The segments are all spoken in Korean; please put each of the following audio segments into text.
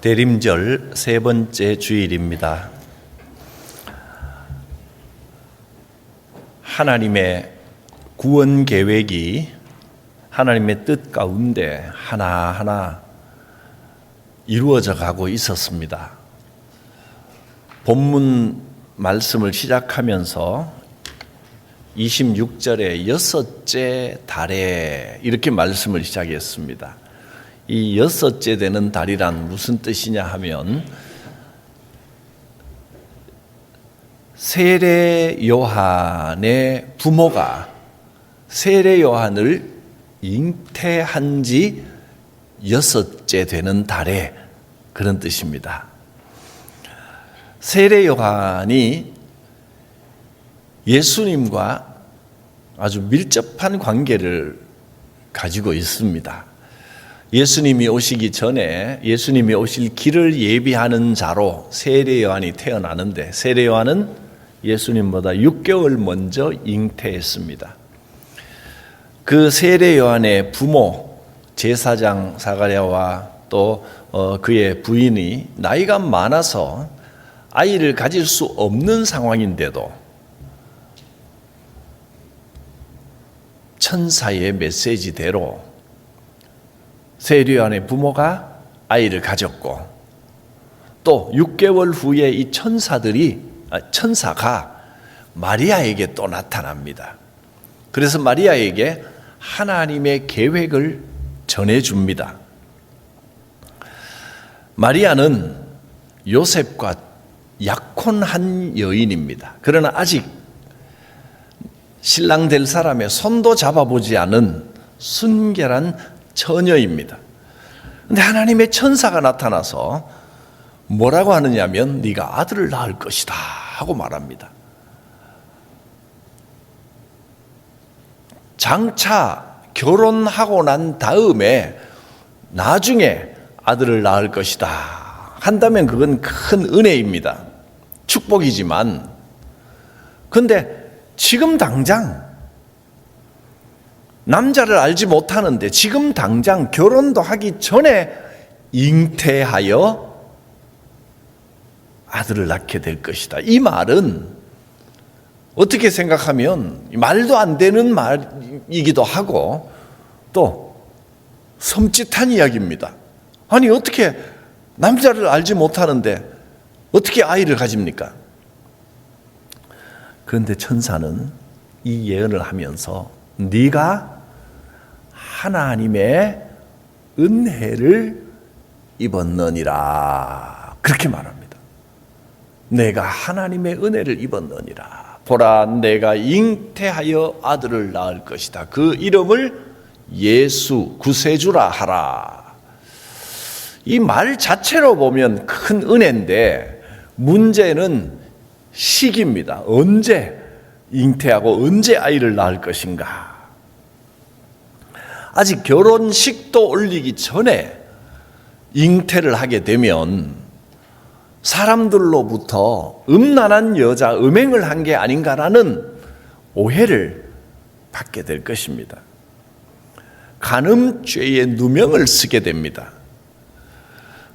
대림절 세 번째 주일입니다. 하나님의 구원 계획이 하나님의 뜻 가운데 하나하나 이루어져 가고 있었습니다. 본문 말씀을 시작하면서 26절에 여섯째 달에 이렇게 말씀을 시작했습니다. 이 여섯째 되는 달이란 무슨 뜻이냐 하면 세례 요한의 부모가 세례 요한을 잉태한 지 여섯째 되는 달에 그런 뜻입니다. 세례 요한이 예수님과 아주 밀접한 관계를 가지고 있습니다. 예수님이 오시기 전에 예수님이 오실 길을 예비하는 자로 세례 요한이 태어나는데 세례 요한은 예수님보다 6개월 먼저 잉태했습니다. 그 세례 요한의 부모 제사장 사가랴와 또 어, 그의 부인이 나이가 많아서 아이를 가질 수 없는 상황인데도 천사의 메시지대로 세례요한의 부모가 아이를 가졌고 또 6개월 후에 이 천사들이 아, 천사가 마리아에게 또 나타납니다. 그래서 마리아에게 하나님의 계획을 전해 줍니다. 마리아는 요셉과 약혼한 여인입니다. 그러나 아직 신랑 될 사람의 손도 잡아보지 않은 순결한 처녀입니다. 근데 하나님의 천사가 나타나서 뭐라고 하느냐면 네가 아들을 낳을 것이다 하고 말합니다. 장차 결혼하고 난 다음에 나중에 아들을 낳을 것이다 한다면 그건 큰 은혜입니다. 축복이지만 근데 지금 당장 남자를 알지 못하는데 지금 당장 결혼도 하기 전에 잉태하여 아들을 낳게 될 것이다. 이 말은 어떻게 생각하면 말도 안 되는 말이기도 하고 또 섬찟한 이야기입니다. 아니 어떻게 남자를 알지 못하는데 어떻게 아이를 가집니까? 그런데 천사는 이 예언을 하면서 네가 하나님의 은혜를 입었느니라 그렇게 말합니다. 내가 하나님의 은혜를 입었느니라. 보라 내가 잉태하여 아들을 낳을 것이다. 그 이름을 예수 구세주라 하라. 이 말 자체로 보면 큰 은혜인데 문제는 시기입니다. 언제 잉태하고 언제 아이를 낳을 것인가? 아직 결혼식도 올리기 전에 잉태를 하게 되면 사람들로부터 음란한 여자 음행을 한 게 아닌가라는 오해를 받게 될 것입니다. 간음죄의 누명을 쓰게 됩니다.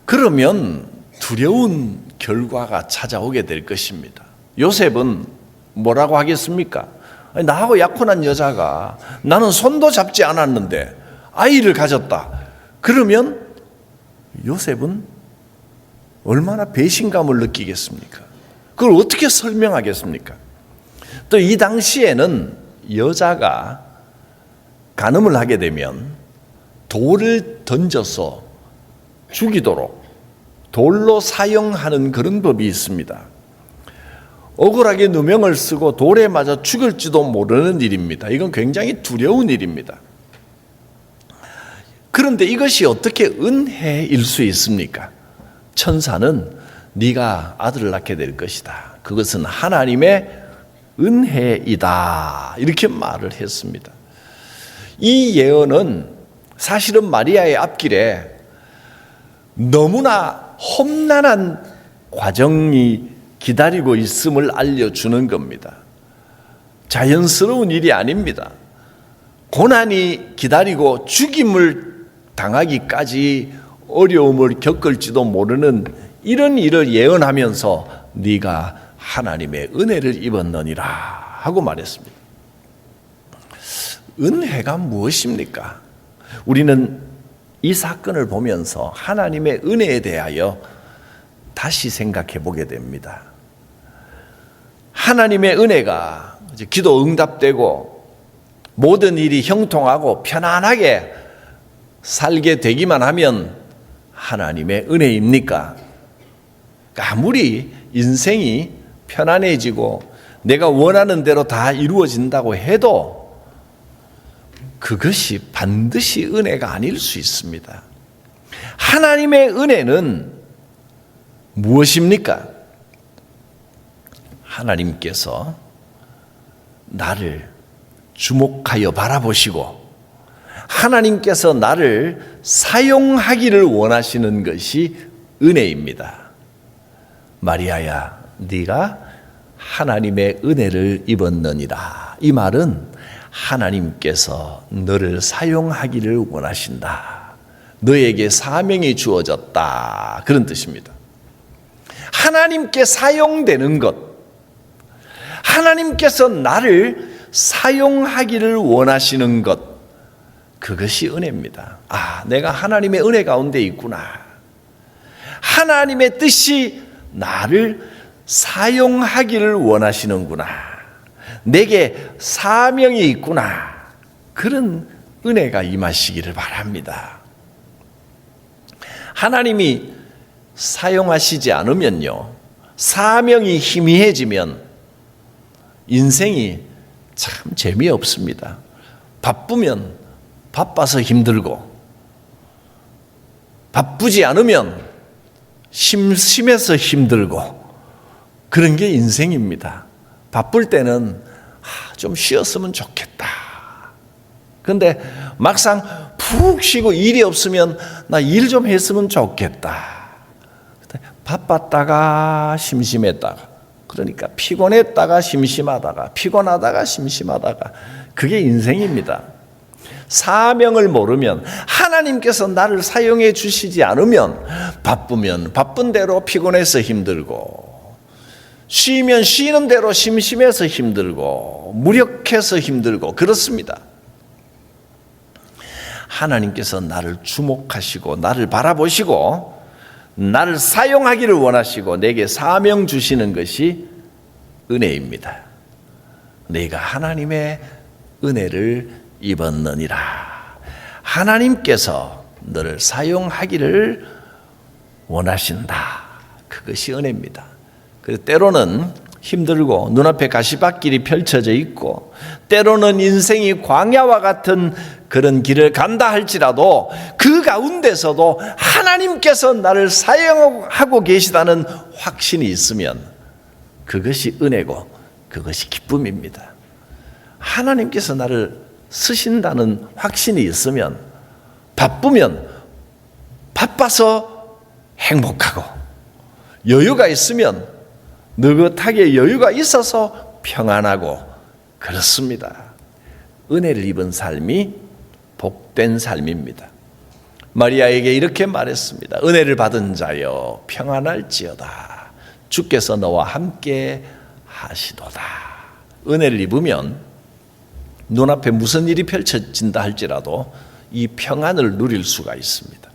그러면 두려운 결과가 찾아오게 될 것입니다. 요셉은 뭐라고 하겠습니까? 나하고 약혼한 여자가 나는 손도 잡지 않았는데 아이를 가졌다. 그러면 요셉은 얼마나 배신감을 느끼겠습니까? 그걸 어떻게 설명하겠습니까? 또 이 당시에는 여자가 간음을 하게 되면 돌을 던져서 죽이도록 돌로 사용하는 그런 법이 있습니다. 억울하게 누명을 쓰고 돌에 맞아 죽을지도 모르는 일입니다. 이건 굉장히 두려운 일입니다. 그런데 이것이 어떻게 은혜일 수 있습니까? 천사는 네가 아들을 낳게 될 것이다. 그것은 하나님의 은혜이다. 이렇게 말을 했습니다. 이 예언은 사실은 마리아의 앞길에 너무나 험난한 과정이 기다리고 있음을 알려주는 겁니다. 자연스러운 일이 아닙니다. 고난이 기다리고 죽임을 당하기까지 어려움을 겪을지도 모르는 이런 일을 예언하면서 네가 하나님의 은혜를 입었느니라 하고 말했습니다. 은혜가 무엇입니까? 우리는 이 사건을 보면서 하나님의 은혜에 대하여 다시 생각해 보게 됩니다. 하나님의 은혜가 기도 응답되고 모든 일이 형통하고 편안하게 살게 되기만 하면 하나님의 은혜입니까? 아무리 인생이 편안해지고 내가 원하는 대로 다 이루어진다고 해도 그것이 반드시 은혜가 아닐 수 있습니다. 하나님의 은혜는 무엇입니까? 하나님께서 나를 주목하여 바라보시고 하나님께서 나를 사용하기를 원하시는 것이 은혜입니다. 마리아야, 네가 하나님의 은혜를 입었느니라. 이 말은 하나님께서 너를 사용하기를 원하신다. 너에게 사명이 주어졌다. 그런 뜻입니다. 하나님께 사용되는 것, 하나님께서 나를 사용하기를 원하시는 것, 그것이 은혜입니다. 아, 내가 하나님의 은혜 가운데 있구나. 하나님의 뜻이 나를 사용하기를 원하시는구나. 내게 사명이 있구나. 그런 은혜가 임하시기를 바랍니다. 하나님이 사용하시지 않으면요. 사명이 희미해지면 인생이 참 재미없습니다. 바쁘면 바빠서 힘들고 바쁘지 않으면 심심해서 힘들고 그런 게 인생입니다. 바쁠 때는 아, 좀 쉬었으면 좋겠다. 근데 막상 푹 쉬고 일이 없으면 나 일 좀 했으면 좋겠다. 바빴다가 심심했다가 그러니까 피곤했다가 심심하다가 피곤하다가 심심하다가 그게 인생입니다. 사명을 모르면 하나님께서 나를 사용해 주시지 않으면 바쁘면 바쁜 대로 피곤해서 힘들고 쉬면 쉬는 대로 심심해서 힘들고 무력해서 힘들고 그렇습니다. 하나님께서 나를 주목하시고 나를 바라보시고 나를 사용하기를 원하시고 내게 사명 주시는 것이 은혜입니다. 내가 하나님의 은혜를 입었느니라. 하나님께서 너를 사용하기를 원하신다. 그것이 은혜입니다. 그 때로는 힘들고 눈앞에 가시밭길이 펼쳐져 있고 때로는 인생이 광야와 같은 그런 길을 간다 할지라도 그 가운데서도 하나님께서 나를 사용하고 계시다는 확신이 있으면 그것이 은혜고 그것이 기쁨입니다. 하나님께서 나를 쓰신다는 확신이 있으면 바쁘면 바빠서 행복하고 여유가 있으면 느긋하게 여유가 있어서 평안하고 그렇습니다. 은혜를 입은 삶이 복된 삶입니다. 마리아에게 이렇게 말했습니다. 은혜를 받은 자여 평안할지어다. 주께서 너와 함께 하시도다. 은혜를 입으면 눈앞에 무슨 일이 펼쳐진다 할지라도 이 평안을 누릴 수가 있습니다.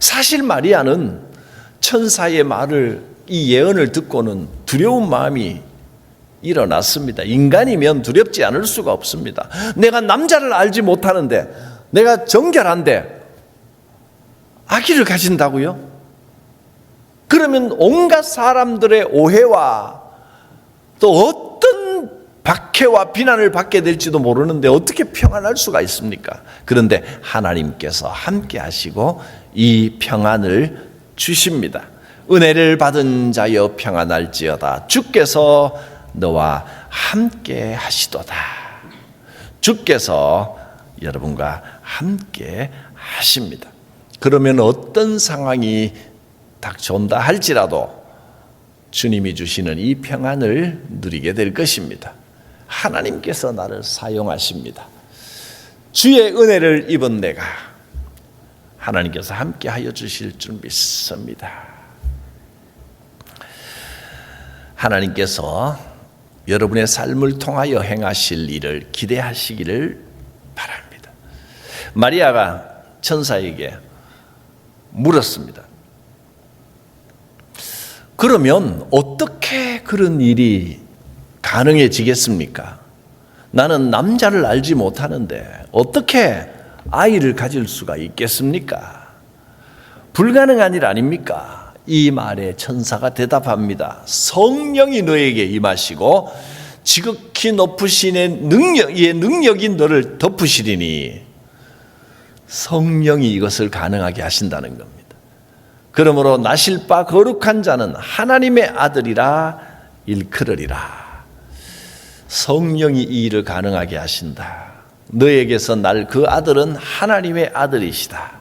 사실 마리아는 천사의 말을 이 예언을 듣고는 두려운 마음이 일어났습니다. 인간이면 두렵지 않을 수가 없습니다. 내가 남자를 알지 못하는데, 내가 정결한데, 아기를 가진다고요? 그러면 온갖 사람들의 오해와 또 어떤 박해와 비난을 받게 될지도 모르는데 어떻게 평안할 수가 있습니까? 그런데 하나님께서 함께 하시고 이 평안을 주십니다. 은혜를 받은 자여 평안할지어다. 주께서 너와 함께 하시도다. 주께서 여러분과 함께 하십니다. 그러면 어떤 상황이 닥쳐온다 할지라도 주님이 주시는 이 평안을 누리게 될 것입니다. 하나님께서 나를 사용하십니다. 주의 은혜를 입은 내가 하나님께서 함께 하여 주실 줄 믿습니다. 하나님께서 여러분의 삶을 통하여 행하실 일을 기대하시기를 바랍니다. 마리아가 천사에게 물었습니다. 그러면 어떻게 그런 일이 가능해지겠습니까? 나는 남자를 알지 못하는데 어떻게 아이를 가질 수가 있겠습니까? 불가능한 일 아닙니까? 이 말에 천사가 대답합니다. 성령이 너에게 임하시고 지극히 높으신 능력, 의 능력이 너를 덮으시리니 성령이 이것을 가능하게 하신다는 겁니다. 그러므로 나실 바 거룩한 자는 하나님의 아들이라 일컬으리라. 성령이 이 일을 가능하게 하신다. 너에게서 날 그 아들은 하나님의 아들이시다.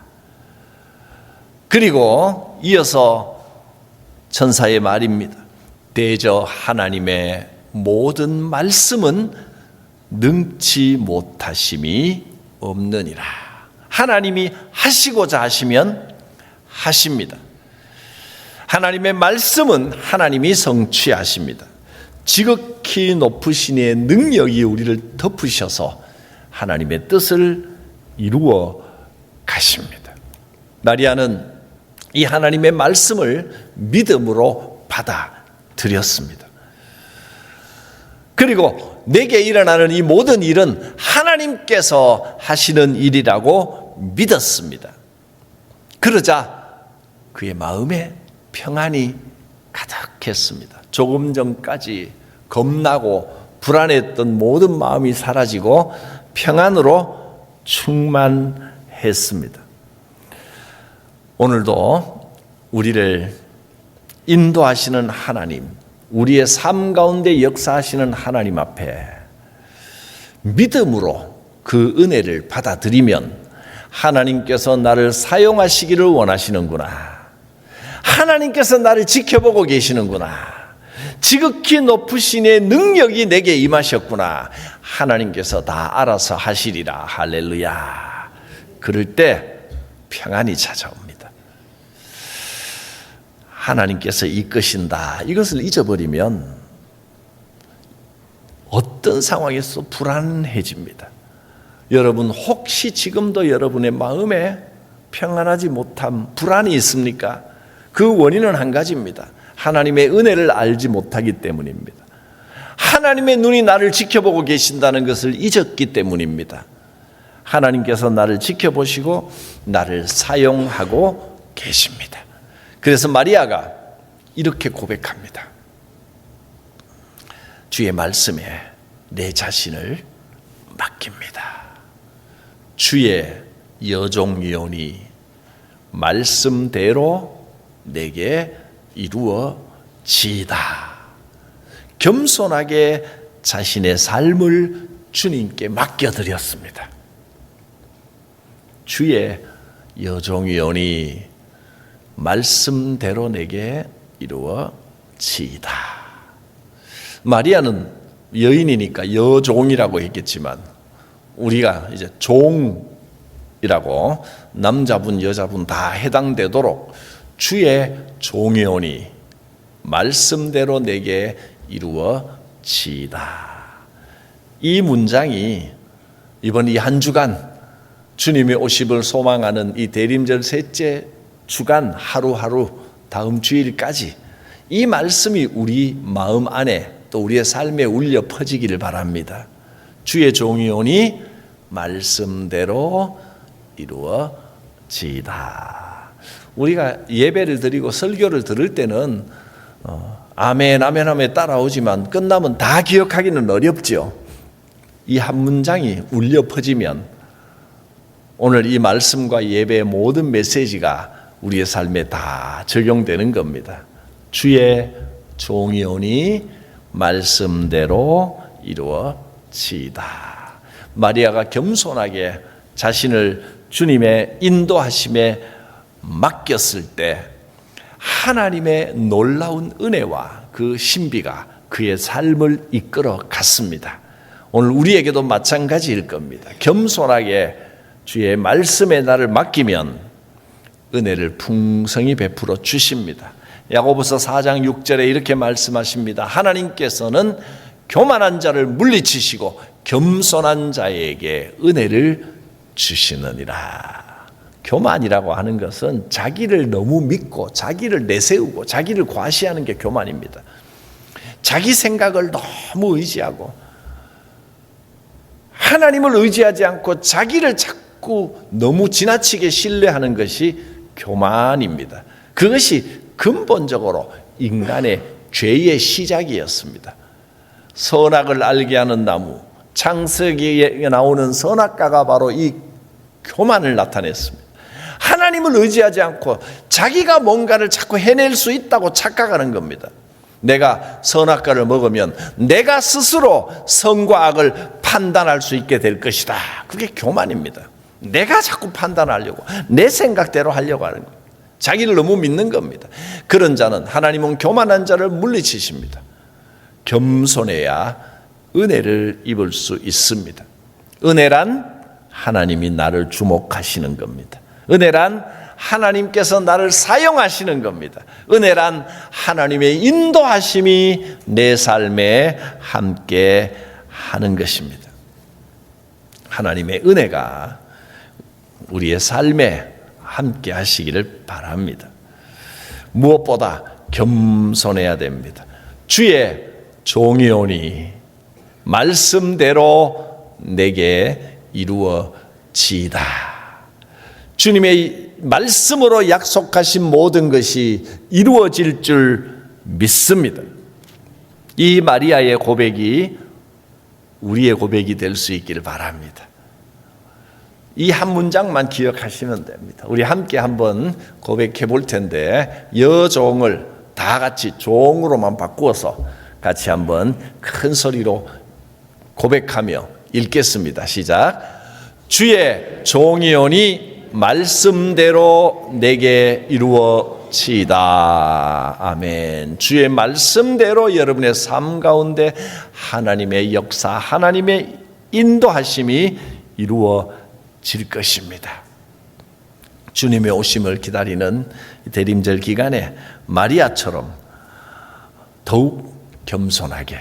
그리고 이어서 천사의 말입니다. 대저 하나님의 모든 말씀은 능치 못하심이 없느니라. 하나님이 하시고자 하시면 하십니다. 하나님의 말씀은 하나님이 성취하십니다. 지극히 높으신 의 능력이 우리를 덮으셔서 하나님의 뜻을 이루어 가십니다. 마리아는 이 하나님의 말씀을 믿음으로 받아들였습니다. 그리고 내게 일어나는 이 모든 일은 하나님께서 하시는 일이라고 믿었습니다. 그러자 그의 마음에 평안이 가득했습니다. 조금 전까지 겁나고 불안했던 모든 마음이 사라지고 평안으로 충만했습니다. 오늘도 우리를 인도하시는 하나님, 우리의 삶 가운데 역사하시는 하나님 앞에 믿음으로 그 은혜를 받아들이면 하나님께서 나를 사용하시기를 원하시는구나. 하나님께서 나를 지켜보고 계시는구나. 지극히 높으신 의 능력이 내게 임하셨구나. 하나님께서 다 알아서 하시리라. 할렐루야. 그럴 때 평안이 찾아옵니다. 하나님께서 이끄신다. 이것을 잊어버리면 어떤 상황에서 불안해집니다. 여러분, 혹시 지금도 여러분의 마음에 평안하지 못함, 불안이 있습니까? 그 원인은 한 가지입니다. 하나님의 은혜를 알지 못하기 때문입니다. 하나님의 눈이 나를 지켜보고 계신다는 것을 잊었기 때문입니다. 하나님께서 나를 지켜보시고 나를 사용하고 계십니다. 그래서 마리아가 이렇게 고백합니다. 주의 말씀에 내 자신을 맡깁니다. 주의 여종이오니 말씀대로 내게 이루어지다. 겸손하게 자신의 삶을 주님께 맡겨드렸습니다. 주의 여종이오니 말씀대로 내게 이루어지다. 마리아는 여인이니까 여종이라고 했겠지만 우리가 이제 종이라고 남자분 여자분 다 해당되도록 주의 종이오니 말씀대로 내게 이루어지다. 이 문장이 이번 이 한 주간 주님의 오십을 소망하는 이 대림절 셋째 주간 하루하루 다음 주일까지 이 말씀이 우리 마음 안에 또 우리의 삶에 울려 퍼지기를 바랍니다. 주의 종이 오니 말씀대로 이루어지다. 우리가 예배를 드리고 설교를 들을 때는 어, 아멘 아멘 하며 따라오지만 끝나면 다 기억하기는 어렵죠. 이한 문장이 울려 퍼지면 오늘 이 말씀과 예배의 모든 메시지가 우리의 삶에 다 적용되는 겁니다. 주의 종이 오니 말씀대로 이루어지다. 마리아가 겸손하게 자신을 주님의 인도하심에 맡겼을 때 하나님의 놀라운 은혜와 그 신비가 그의 삶을 이끌어 갔습니다. 오늘 우리에게도 마찬가지일 겁니다. 겸손하게 주의 말씀에 나를 맡기면 은혜를 풍성히 베풀어 주십니다. 야고보서 4장 6절에 이렇게 말씀하십니다. 하나님께서는 교만한 자를 물리치시고 겸손한 자에게 은혜를 주시느니라. 교만이라고 하는 것은 자기를 너무 믿고 자기를 내세우고 자기를 과시하는 게 교만입니다. 자기 생각을 너무 의지하고 하나님을 의지하지 않고 자기를 자꾸 너무 지나치게 신뢰하는 것이 교만입니다. 그것이 근본적으로 인간의 죄의 시작이었습니다. 선악을 알게 하는 나무, 창세기에 나오는 선악과가 바로 이 교만을 나타냈습니다. 하나님을 의지하지 않고 자기가 뭔가를 자꾸 해낼 수 있다고 착각하는 겁니다. 내가 선악과를 먹으면 내가 스스로 선과 악을 판단할 수 있게 될 것이다. 그게 교만입니다. 내가 자꾸 판단하려고 내 생각대로 하려고 하는 거예요. 자기를 너무 믿는 겁니다. 그런 자는 하나님은 교만한 자를 물리치십니다. 겸손해야 은혜를 입을 수 있습니다. 은혜란 하나님이 나를 주목하시는 겁니다. 은혜란 하나님께서 나를 사용하시는 겁니다. 은혜란 하나님의 인도하심이 내 삶에 함께 하는 것입니다. 하나님의 은혜가 우리의 삶에 함께 하시기를 바랍니다. 무엇보다 겸손해야 됩니다. 주의 종이 오니 말씀대로 내게 이루어지이다. 주님의 말씀으로 약속하신 모든 것이 이루어질 줄 믿습니다. 이 마리아의 고백이 우리의 고백이 될 수 있기를 바랍니다. 이 한 문장만 기억하시면 됩니다. 우리 함께 한번 고백해 볼 텐데 여종을 다 같이 종으로만 바꾸어서 같이 한번 큰 소리로 고백하며 읽겠습니다. 시작. 주의 종이오니 말씀대로 내게 이루어지이다. 아멘. 주의 말씀대로 여러분의 삶 가운데 하나님의 역사, 하나님의 인도하심이 이루어 질 것입니다. 주님의 오심을 기다리는 대림절 기간에 마리아처럼 더욱 겸손하게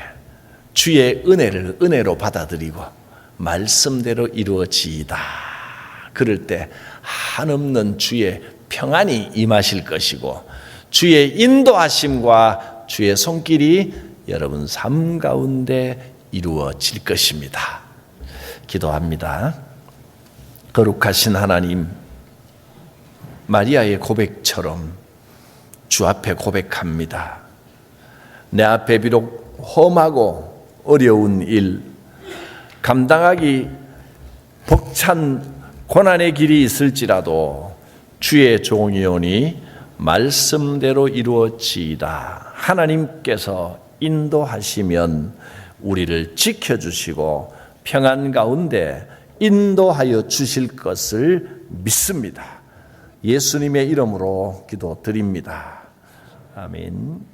주의 은혜를 은혜로 받아들이고 말씀대로 이루어지이다. 그럴 때 한없는 주의 평안이 임하실 것이고 주의 인도하심과 주의 손길이 여러분 삶 가운데 이루어질 것입니다. 기도합니다. 거룩하신 하나님, 마리아의 고백처럼 주 앞에 고백합니다. 내 앞에 비록 험하고 어려운 일, 감당하기 벅찬 고난의 길이 있을지라도 주의 종이오니 말씀대로 이루어지이다. 하나님께서 인도하시면 우리를 지켜주시고 평안 가운데 인도하여 주실 것을 믿습니다. 예수님의 이름으로 기도 드립니다. 아멘.